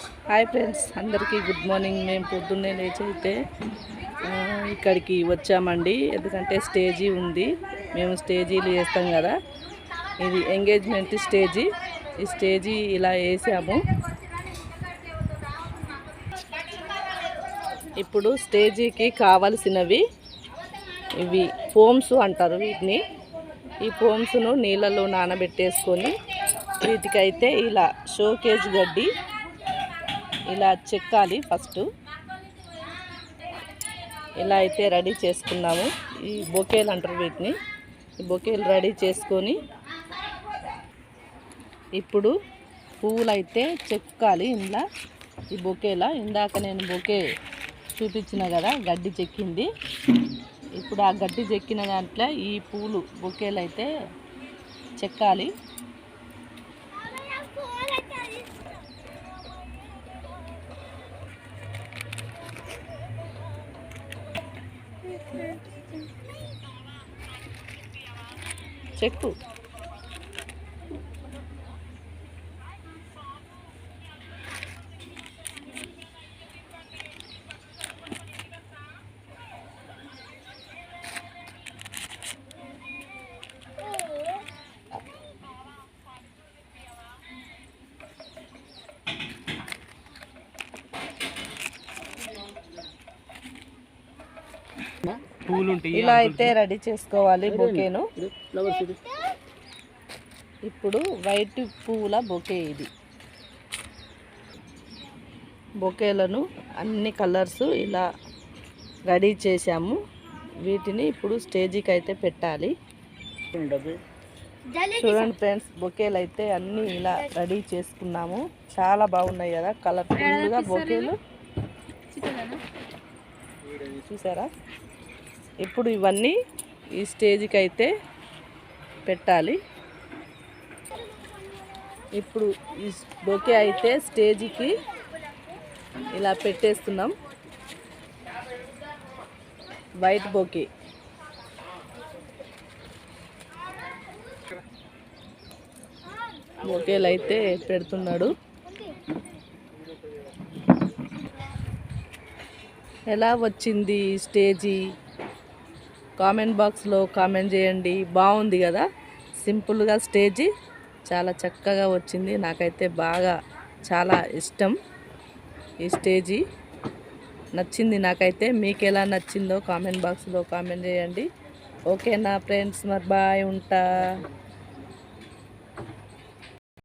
Hi friends అందరికీ good morning. మేము పొద్దున్నే లేచి అయితే ఇక్కడికి వచ్చామండి. ఎందుకంటే స్టేజీ ఉంది. మేము స్టేజీలు వేస్తాం కదా. ఇది ఎంగేజ్మెంట్ స్టేజీ. ఈ స్టేజీ ఇలా వేసాము. ఇప్పుడు స్టేజీకి కావలసినవి ఇవి ఫోమ్స్ అంటారు వీటిని. ఈ ఫోమ్స్ను నీళ్ళలో నానబెట్టేసుకొని వీటికైతే ఇలా షోకేజ్ గడ్డి ఇలా చెక్కాలి ఫస్ట్. ఇలా అయితే రెడీ చేసుకున్నాము. ఈ బొకేలు అంటారు వీటిని. ఈ బొకేలు రెడీ చేసుకొని ఇప్పుడు పువ్వులు అయితే చెక్కాలి ఇందా ఈ బొకేలా ఇందాక నేను బొకే చూపించిన కదా గడ్డి చెక్కింది. ఇప్పుడు ఆ గడ్డి చెక్కిన దాంట్లో ఈ పూలు బొకేలు అయితే చెక్కాలి. చెక్కు ఇలా అయితే రెడీ చేసుకోవాలి బొకేను. ఇప్పుడు వైట్ పువ్వుల బొకే ఇది. బొకేలను అన్ని కలర్స్ ఇలా రెడీ చేసాము వీటిని ఇప్పుడు స్టేజీకి అయితే పెట్టాలి. చూడండి ఫ్రెండ్స్ బొకేలు అయితే అన్నీ ఇలా రెడీ చేసుకున్నాము. చాలా బాగున్నాయి కదా కలర్ఫుల్గా బొకేలు. చూసారా? ఇప్పుడు ఇవన్నీ ఈ స్టేజ్కి అయితే పెట్టాలి. ఇప్పుడు ఈ బొకే అయితే స్టేజ్కి ఇలా పెట్టేస్తున్నాం. White bouquet. బొకేలు అయితే పెడుతున్నాడు. ఎలా వచ్చింది ఈ స్టేజీ? కామెంట్ బాక్స్లో కామెంట్ చేయండి. బాగుంది కదా? సింపుల్గా స్టేజీ చాలా చక్కగా వచ్చింది. నాకైతే బాగా చాలా ఇష్టం ఈ స్టేజీ. నచ్చింది నాకైతే. మీకు ఎలా నచ్చిందో కామెంట్ బాక్స్లో కామెంట్ చేయండి. ఓకేనా ఫ్రెండ్స్? మరి బాయ్ ఉంటా.